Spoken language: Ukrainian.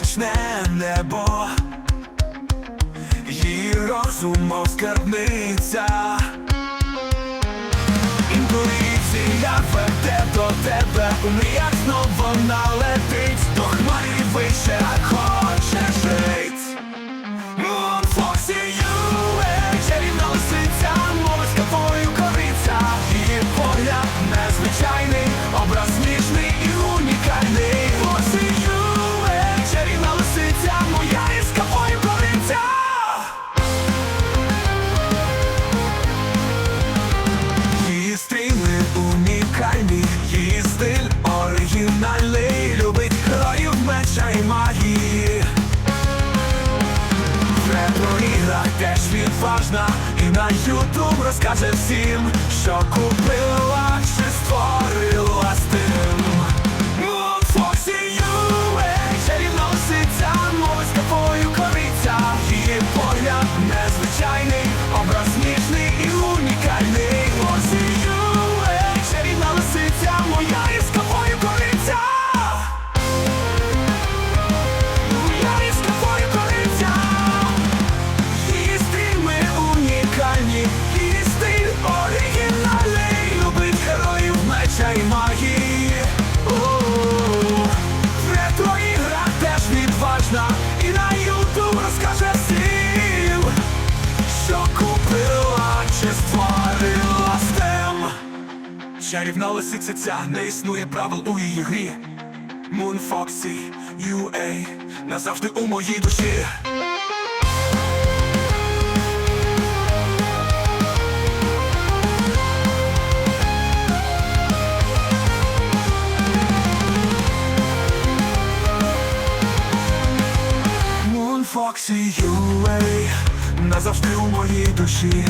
космічне небо, її розум мов скарбниця. Інтуїція веде до тебе, у мріях і магії. В ретро-іграх теж відважна І на ютуб розкаже всім Що купила відважна І на ютуб розкаже всім Що купила чи створила стем Чарівна лисиця ця не існує правил у її грі. Moon Foxy UA назавжди у моїй душі Moon Юлей назавжди у моїй душі